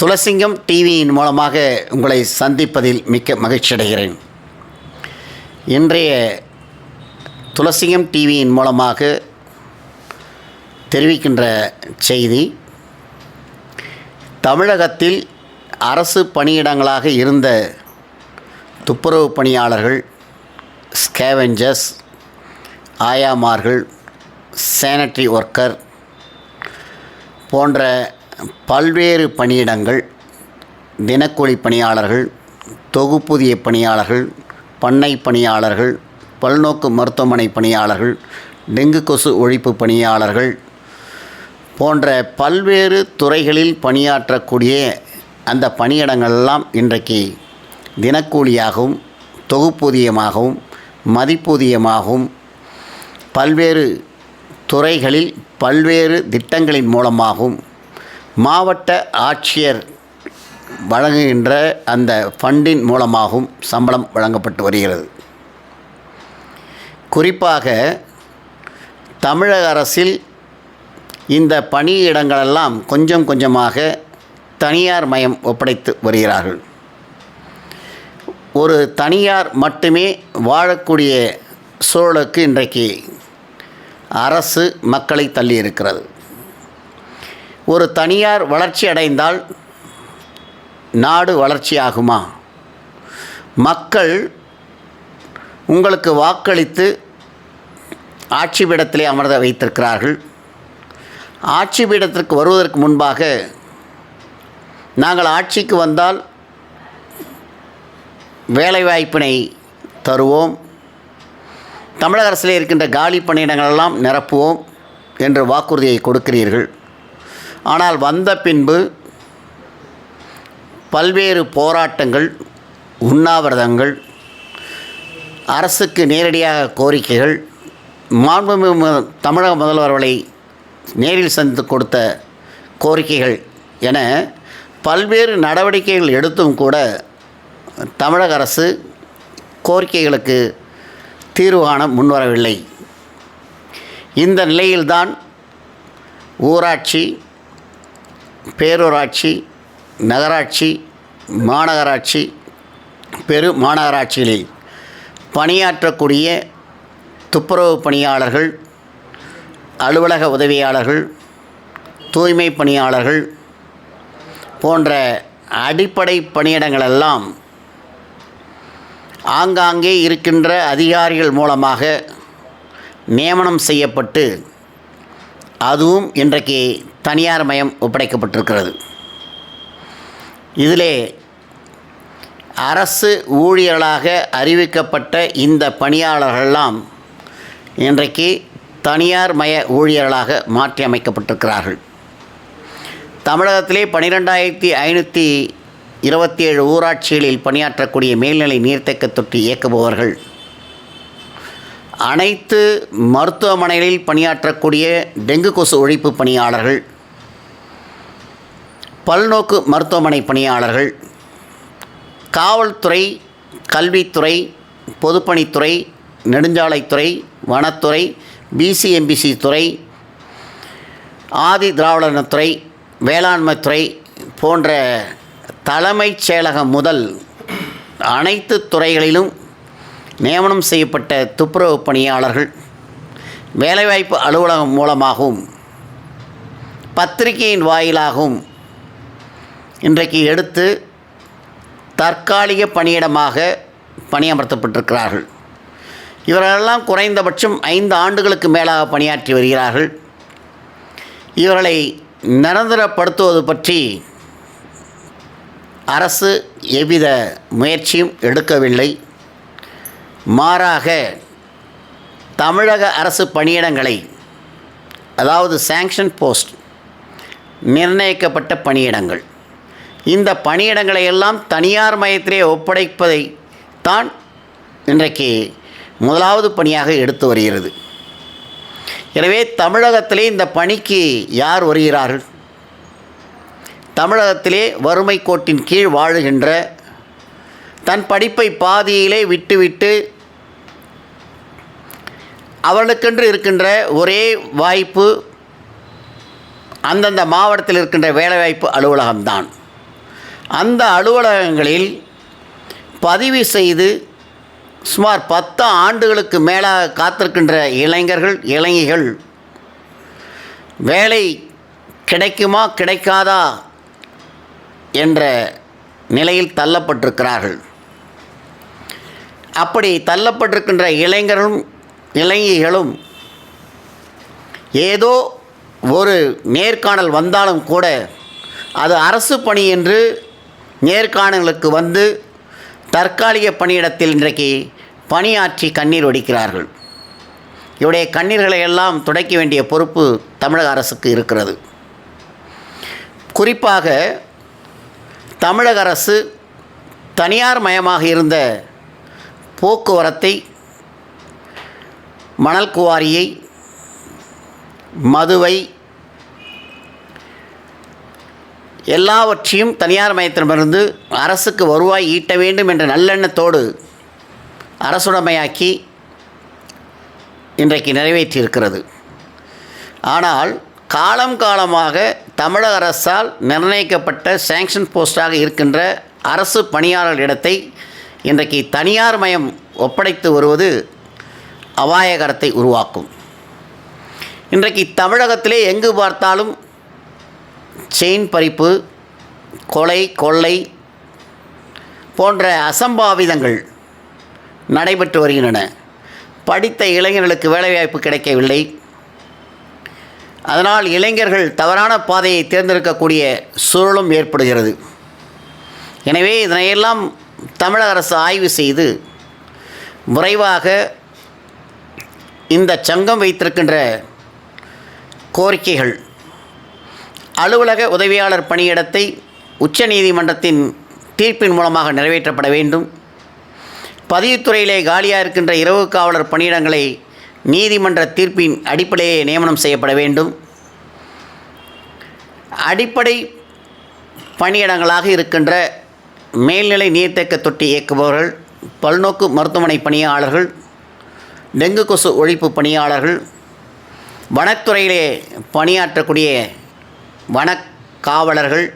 துளசிங்கம் டிவியின் மூலமாக உங்களை சந்திப்பதில் மிக்க மகிழ்ச்சி அடைகிறேன். இன்றைய துளசிங்கம் டிவியின் மூலமாக தெரிவிக்கின்ற செய்தி தமிழகத்தில் அரசு பணியிடங்களாக இருந்த துப்புரவு பணியாளர்கள் ஸ்கேவெஞ்சர்ஸ் ஆயாமார்கள் சேனட்ரி ஒர்க்கர் போன்ற பல்வேறு பணியிடங்கள் தினக்கூலி பணியாளர்கள் தொகுப்பூதிய பணியாளர்கள் பண்ணை பணியாளர்கள் பல்நோக்கு மருத்துவமனை பணியாளர்கள் டெங்கு கொசு ஒழிப்பு பணியாளர்கள் போன்ற பல்வேறு துறைகளில் பணியாற்றக்கூடிய அந்த பணியிடங்களெல்லாம் இன்றைக்கு தினக்கூலியாகவும் தொகுப்பூதியமாகவும் மதிப்பூதியமாகவும் பல்வேறு துறைகளில் பல்வேறு திட்டங்களின் மூலமாகவும் மாவட்ட ஆட்சியர் வழங்குகின்ற அந்த ஃபண்டின் மூலமாகவும் சம்பளம் வழங்கப்பட்டு வருகிறது. குறிப்பாக தமிழக அரசில் இந்த பணியிடங்களெல்லாம் கொஞ்சம் கொஞ்சமாக தனியார் மயம் ஒப்படைத்து வருகிறார்கள். ஒரு தனியார் மட்டுமே வாழக்கூடிய சூழலுக்கு இன்றைக்கு அரசு மக்களை தள்ளி இருக்கிறது ஒரு தனியார் வளர்ச்சி அடைந்தால் நாடு வளர்ச்சி ஆகுமா மக்கள் உங்களுக்கு வாக்களித்து ஆட்சி பீடத்திலே அமர்த வைத்திருக்கிறார்கள். ஆட்சி பீடத்திற்கு வருவதற்கு முன்பாக நாங்கள் ஆட்சிக்கு வந்தால் வேலைவாய்ப்பினை தருவோம். தமிழக அரசில் இருக்கின்ற காலி பணியிடங்களெல்லாம் நிரப்புவோம் என்ற வாக்குறுதியை கொடுக்கிறீர்கள். ஆனால் வந்த பின்பு பல்வேறு போராட்டங்கள் உண்ணாவிரதங்கள் அரசுக்கு நேரடியாக கோரிக்கைகள் மாண்புமிகு தமிழக முதல்வர்களை நேரில் சந்தித்து கொடுத்த கோரிக்கைகள் என பல்வேறு நடவடிக்கைகள் எடுத்தும் கூட தமிழக அரசு கோரிக்கைகளுக்கு தீர்வு காண முன்வரவில்லை. இந்த நிலையில்தான் ஊராட்சி பேரூராட்சி நகராட்சி மாநகராட்சி பெரு மாநகராட்சிகளில் பணியாற்றக்கூடிய துப்புரவு பணியாளர்கள் அலுவலக உதவியாளர்கள் தூய்மை பணியாளர்கள் போன்ற அடிப்படை பணியிடங்களெல்லாம் ஆங்காங்கே இருக்கின்ற அதிகாரிகள் மூலமாக நியமனம் செய்யப்பட்டு அதுவும் இன்றைக்கு தனியார் மயம் ஒப்படைக்கப்பட்டிருக்கிறது. இதிலே அரசு ஊழியர்களாக அறிவிக்கப்பட்ட இந்த பணியாளர்களெல்லாம் இன்றைக்கு தனியார் மய ஊழியர்களாக மாற்றி அமைக்கப்பட்டிருக்கிறார்கள். தமிழகத்திலே பனிரெண்டாயிரத்தி ஐநூற்றி இருபத்தி ஏழு ஊராட்சிகளில் பணியாற்றக்கூடிய மேல்நிலை நீர்த்தேக்க தொட்டி இயக்குபவர்கள் அனைத்து மருத்துவமனைகளில் பணியாற்றக்கூடிய டெங்கு கொசு ஒழிப்பு பணியாளர்கள் பல்நோக்கு மருத்துவமனை பணியாளர்கள் காவல்துறை கல்வித்துறை பொதுப்பணித்துறை நெடுஞ்சாலைத்துறை வனத்துறை பிசிஎம்பிசி துறை ஆதி திராவிடனத்துறை வேளாண்மைத்துறை போன்ற தலைமைச் செயலகம் முதல் அனைத்து துறைகளிலும் நியமனம் செய்யப்பட்ட துப்புரவு பணியாளர்கள் வேலைவாய்ப்பு அலுவலகம் மூலமாகவும் பத்திரிகையின் வாயிலாகவும் இன்றைக்கு எடுத்து தற்காலிக பணியிடமாக பணியமர்த்தப்பட்டிருக்கிறார்கள். இவர்களெல்லாம் குறைந்தபட்சம் ஐந்து ஆண்டுகளுக்கு மேலாக பணியாற்றி வருகிறார்கள். இவர்களை நிரந்தரப்படுத்துவது பற்றி அரசு எவ்வித முயற்சியும் எடுக்கவில்லை. மாறாக தமிழக அரசு பணியிடங்களை அதாவது சேங்ஷன் போஸ்ட் நிர்ணயிக்கப்பட்ட பணியிடங்கள். இந்த பணியிடங்களை எல்லாம் தனியார் மயத்திலே ஒப்படைப்பதை தான் இன்றைக்கு முதலாவது பணியாக எடுத்து வருகிறது. எனவே தமிழகத்திலே இந்த பணிக்கு யார் வருகிறார்கள்? தமிழகத்திலே வறுமை கோட்டின் கீழ் வாழுகின்ற தன் படிப்பை பாதியிலே விட்டுவிட்டு அவர்களுக்கென்று இருக்கின்ற ஒரே வாய்ப்பு அந்தந்த மாவட்டத்தில் இருக்கின்ற வேலைவாய்ப்பு அலுவலகம்தான். அந்த அலுவலகங்களில் பதிவு செய்து சுமார் பத்து ஆண்டுகளுக்கு மேலாக காத்திருக்கின்ற இளைஞர்கள் இளைஞர்கள் வேலை கிடைக்குமா கிடைக்காதா என்ற நிலையில் தள்ளப்பட்டிருக்கிறார்கள். அப்படி தள்ளப்பட்டிருக்கின்ற இளைஞர்களும் இளைஞர்களும் ஏதோ ஒரு நேர்காணல் வந்தாலும் கூட அது அரசு பணி என்று நேர்காணலுக்கு வந்து தற்காலிக பணியிடத்தில் இன்றைக்கு பணியாற்றி கண்ணீர் வடிக்கிறார்கள். இவருடைய கண்ணீர்களை எல்லாம் துடைக்க வேண்டிய பொறுப்பு தமிழக அரசுக்கு இருக்கிறது. குறிப்பாக தமிழக அரசு தனியார் மயமாக இருந்த போக்குவரத்தை மணல் குவாரியை மதுவை எல்லாவற்றையும் தனியார் மயத்திடமிருந்து அரசுக்கு வருவாய் ஈட்ட வேண்டும் என்ற நல்லெண்ணத்தோடு அரசுடைமையாக்கி இன்றைக்கு நிறைவேற்றியிருக்கிறது. ஆனால் காலம் காலமாக தமிழக அரசால் நிர்ணயிக்கப்பட்ட சேங்ஷன் போஸ்டாக இருக்கின்ற அரசு பணியாளர் இடத்தை இன்றைக்கு தனியார் மயம் ஒப்படைத்து வருவது அபாயகரத்தை உருவாக்கும். இன்றைக்கு தமிழகத்திலே எங்கு பார்த்தாலும் செயின் பறிப்பு கொலை கொள்ளை போன்ற அசம்பாவிதங்கள் நடைபெற்று வருகின்றன. படித்த இளைஞர்களுக்கு வேலைவாய்ப்பு கிடைக்கவில்லை. அதனால் இளைஞர்கள் தவறான பாதையை தேர்ந்தெடுக்கக்கூடிய சூழலும் ஏற்படுகிறது. எனவே இதனையெல்லாம் தமிழக அரசு ஆய்வு செய்து விரைவாக இந்த சங்கம் வைத்திருக்கின்ற கோரிக்கைகள். அலுவலக உதவியாளர் பணியிடத்தை உச்சநீதிமன்றத்தின் தீர்ப்பின் மூலமாக நிறைவேற்றப்பட வேண்டும். பதிவுத்துறையிலே காலியாக இருக்கின்ற இரவு காவலர் பணியிடங்களை நீதிமன்ற தீர்ப்பின் அடிப்படையே நியமனம் செய்யப்பட வேண்டும். அடிப்படை பணியிடங்களாக இருக்கின்ற மேல்நிலை நீர்த்தேக்க தொட்டி இயக்குபவர்கள் பல்நோக்கு மருத்துவமனை பணியாளர்கள் டெங்கு கொசு ஒழிப்பு பணியாளர்கள் வனத்துறையிலே பணியாற்றக்கூடிய வனக்காவலர்கள்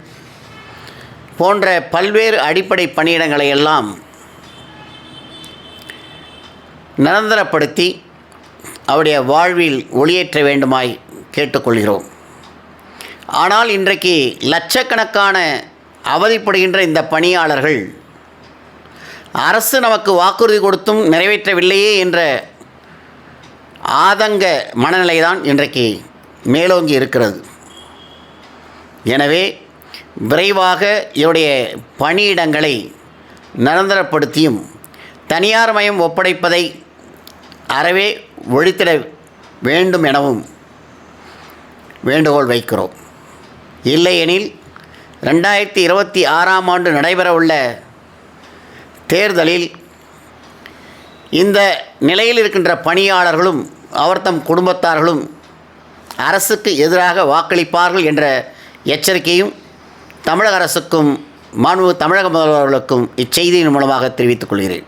போன்ற பல்வேறு அடிப்படை பணியிடங்களை எல்லாம் நிரந்தரப்படுத்தி அவருடைய வாழ்வில் ஒளியேற்ற வேண்டுமாய் கேட்டுக்கொள்கிறோம். ஆனால் இன்றைக்கு லட்சக்கணக்கான அவதிப்படுகின்ற இந்த பணியாளர்கள் அரசு நமக்கு வாக்குறுதி கொடுத்தும் நிறைவேற்றவில்லையே என்ற ஆதங்க மனநிலை தான் இன்றைக்கு மேலோங்கி இருக்கிறது. எனவே விரைவாக இவருடைய பணியிடங்களை நிரந்தரப்படுத்தியும் தனியார் மயம் ஒப்படைப்பதை அறவே ஒழித்திட வேண்டும் எனவும் வேண்டுகோள் வைக்கிறோம். இல்லையெனில் ரெண்டாயிரத்தி இருபத்தி ஆறாம் ஆண்டு நடைபெறவுள்ள தேர்தலில் இந்த நிலையில் இருக்கின்ற பணியாளர்களும் அவர் தம் குடும்பத்தார்களும் அரசுக்கு எதிராக வாக்களிப்பார்கள் என்ற எச்சரிக்கையும் தமிழக அரசுக்கும் மாண்பு தமிழக முதல்வர்களுக்கும் இச்செய்தியின் மூலமாக தெரிவித்துக் கொள்கிறேன்.